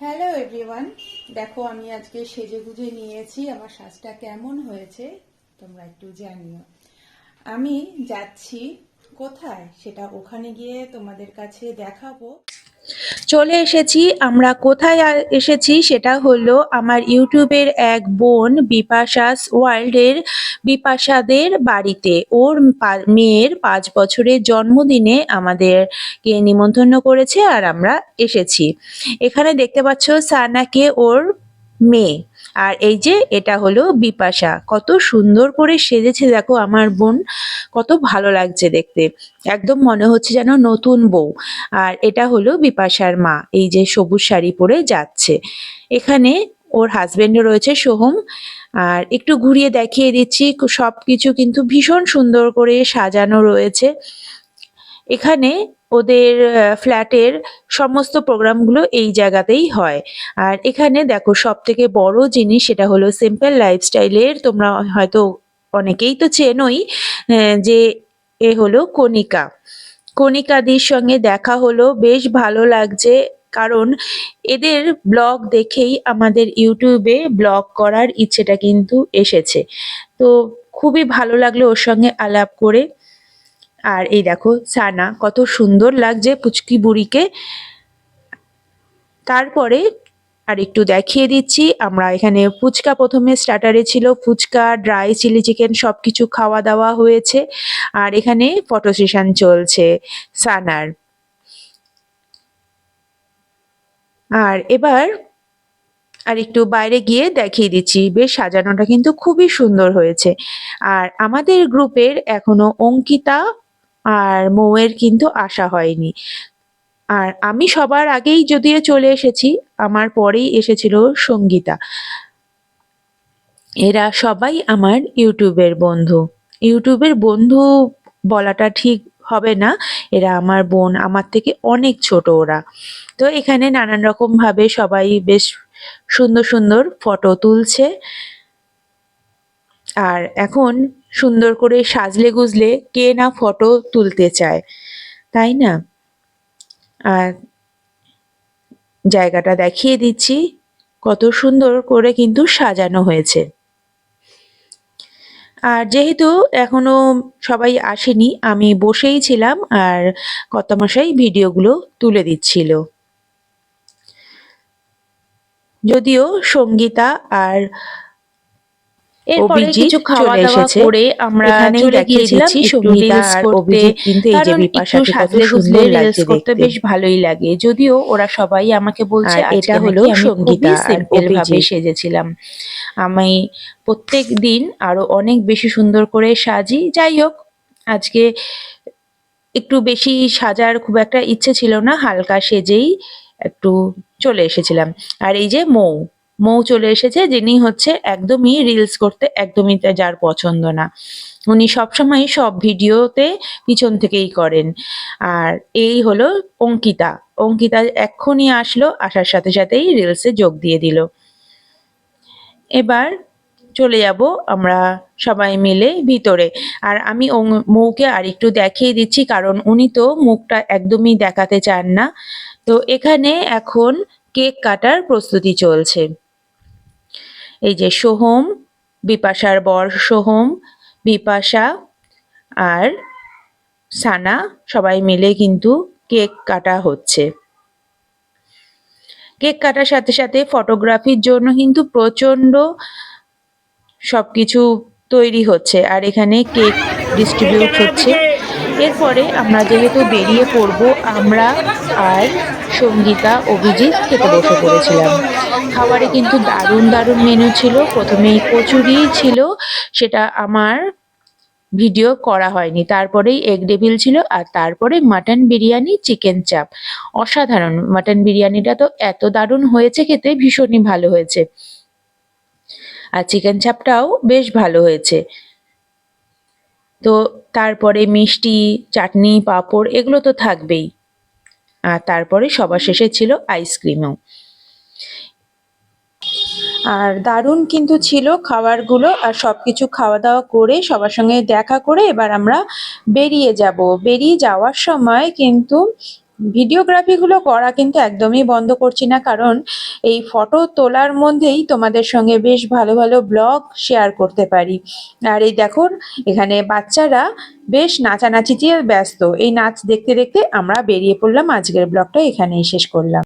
Hello everyone দেখো, আমি আজকে সেজে গুজে নিয়েছি। আমার সাজটা কেমন হয়েছে, তোমরা একটু জানিও। আমি যাচ্ছি কোথায়? সেটা ওখানে গিয়ে তোমাদের কাছে দেখাবো। চলে এসেছি, আমরা কোথায় এসেছি সেটা হলো আমার ইউটিউবের এক বোন বিপাশাস ওয়ার্ল্ডের বিপাশাদের বাড়িতে। ওর মেয়ের পাঁচ বছরের জন্মদিনে আমাদেরকে নিমন্ত্রণ করেছে আর আমরা এসেছি। এখানে দেখতে পাচ্ছ সানাকে ওর মেয়ে। আর এই যে এটা হলো বিপাশা। কত সুন্দর করে সেজেছে দেখো আমার বোন। কত ভালো লাগছে দেখতে। একদম মনে হচ্ছে যেন নতুন বউ। আর এটা হলো বিপাশার মা। এই যে সবুজ শাড়ি পরে যাচ্ছে। এখানে ওর হাজবেন্ডও রয়েছে সোহম। আর একটু ঘুরিয়ে দেখিয়ে দিচ্ছি। সব কিছু কিন্তু ভীষণ সুন্দর করে সাজানো রয়েছে। এখানে ওদের ফ্ল্যাটের সমস্ত প্রোগ্রামগুলো এই জায়গাতেই হয়। আর এখানে দেখো সব থেকে বড় জিনিস সেটা হলো সিম্পল লাইফস্টাইলের তোমরা হয়তো অনেকেই তো চেনোই যে এ হলো কণিকা। কণিকাদির সঙ্গে দেখা হলো, বেশ ভালো লাগছে, কারণ এদের ব্লগ দেখেই আমাদের ইউটিউবে ব্লগ করার ইচ্ছেটা কিন্তু এসেছে। তো খুবই ভালো লাগল ওর সঙ্গে আলাপ করে। আর এই দেখো সানা কত সুন্দর লাগছে পুচকি বুড়িকে। তারপরে আর একটু দেখিয়ে দিচ্ছি, আমরা এখানে ফুচকা প্রথমে স্টার্টারে ছিল, ফুচকা, ড্রাই, চিলি চিকেন সব কিছু খাওয়া দাওয়া হয়েছে, আর এখানে ফটো সেশন চলছে সানার আর এবার আর একটু বাইরে গিয়ে দেখিয়ে দিচ্ছি, বেশ সাজানোটা কিন্তু খুবই সুন্দর হয়েছে। আর আমাদের গ্রুপের এখনও অঙ্কিতা আর মৌয়ের কিন্তু আসা হয়নি। আর আমি সবার আগেই যদিও চলে এসেছি, আমার পরেই এসেছিল সঙ্গীতা। এরা সবাই আমার ইউটিউবের বন্ধু। ইউটিউবের বন্ধু বলাটা ঠিক হবে না, এরা আমার বোন, আমার থেকে অনেক ছোট ওরা। তো এখানে নানান রকম ভাবে সবাই বেশ সুন্দর সুন্দর ফটো তুলছে। আর এখন সুন্দর করে সাজলে গুজলে কে না ফটো তুলতে চায়, তাই না? আর জায়গাটা দেখিয়ে দিচ্ছি, কত সুন্দর করে কিন্তু সাজানো হয়েছে। আর যেহেতু এখনও সবাই আসেনি, আমি বসেই ছিলাম আর কত কর্তামশাই ভিডিওগুলো তুলে দিচ্ছিল। যদিও সঙ্গীতা আর এরপরে কিছু খাওয়া দাওয়া। করে আমরা চলে গিয়েছিলাম সঙ্গীতা আর। অভিজিৎ কিন্তু এই যে বিপাশাকে সাজলে গুজলে লাগছে করতে বেশ ভালোই লাগে। যদিও ওরা সবাই আমাকে বলছে এটা হলো সঙ্গীতা সিম্পল ভাবে সেজেছিলাম। আমি প্রত্যেক দিন আরও অনেক বেশি সুন্দর করে সাজি। যাই হোক আজকে একটু বেশি সাজার খুব একটা ইচ্ছে ছিল না হালকা সেজেই একটু চলে এসেছিলাম। আর এই যে মৌ মৌ চলে এসেছে, যিনি হচ্ছে একদমই রিলস করতে একদমই যার পছন্দ না। উনি সবসময় সব ভিডিওতে পিছন থেকেই করেন। আর এই হলো অঙ্কিতা। অঙ্কিতা এক্ষুনি আসলো, আসার সাথে সাথেই রিলসে যোগ দিয়ে দিল। এবার চলে যাব আমরা সবাই মিলে ভিতরে। আর আমি মৌকে আর একটু দেখিয়ে দিচ্ছি, কারণ উনি তো মুখটা একদমই দেখাতে চান না। তো এখানে এখন কেক কাটার প্রস্তুতি চলছে। এই যে সোহম, বিপাশার বর সোহম, বিপাশা আর সানা সবাই মিলে কিন্তু কেক কাটা হচ্ছে। কেক কাটার সাথে সাথে ফটোগ্রাফির জন্য কিন্তু প্রচণ্ড সবকিছু তৈরি হচ্ছে। আর এখানে কেক ডিস্ট্রিবিউট হচ্ছে। এরপরে আমরা যেহেতু বেরিয়ে পড়ব, আমরা আর সঙ্গীতা, অভিজিৎ খেতে বসে পড়েছিলাম। খাবারে কিন্তু দারুণ দারুণ মেনু ছিল। প্রথমেই কচুরি ছিল, সেটা আমার ভিডিও করা হয়নি। তারপরেই এগ ডেভিল ছিল, আর তারপরে মাটন বিরিয়ানি চিকেন চাপ অসাধারণ। মাটন বিরিয়ানিটা তো এত দারুণ হয়েছে খেতে, ভীষণই ভালো হয়েছে। আর চিকেন চাপটাও বেশ ভালো হয়েছে। তো তারপরে মিষ্টি, চাটনি, পাঁপড় এগুলো তো থাকবেই। আর তারপরে সবার শেষে ছিল আইসক্রিমও আর দারুণ কিন্তু ছিল খাবারগুলো আর সব কিছু খাওয়া দাওয়া করে সবার সঙ্গে দেখা করে এবার আমরা বেরিয়ে যাব। বেরিয়ে যাওয়ার সময় কিন্তু ভিডিওগ্রাফিগুলো করা কিন্তু একদমই বন্ধ করছি না, কারণ এই ফটো তোলার মধ্যেই তোমাদের সঙ্গে বেশ ভালো ভালো ব্লগ শেয়ার করতে পারি। আর এই দেখো এখানে বাচ্চারা বেশ নাচানাচিতে ব্যস্ত। এই নাচ দেখতে দেখতে আমরা বেরিয়ে পড়লাম, আজকের ব্লগটা এখানেই শেষ করলাম।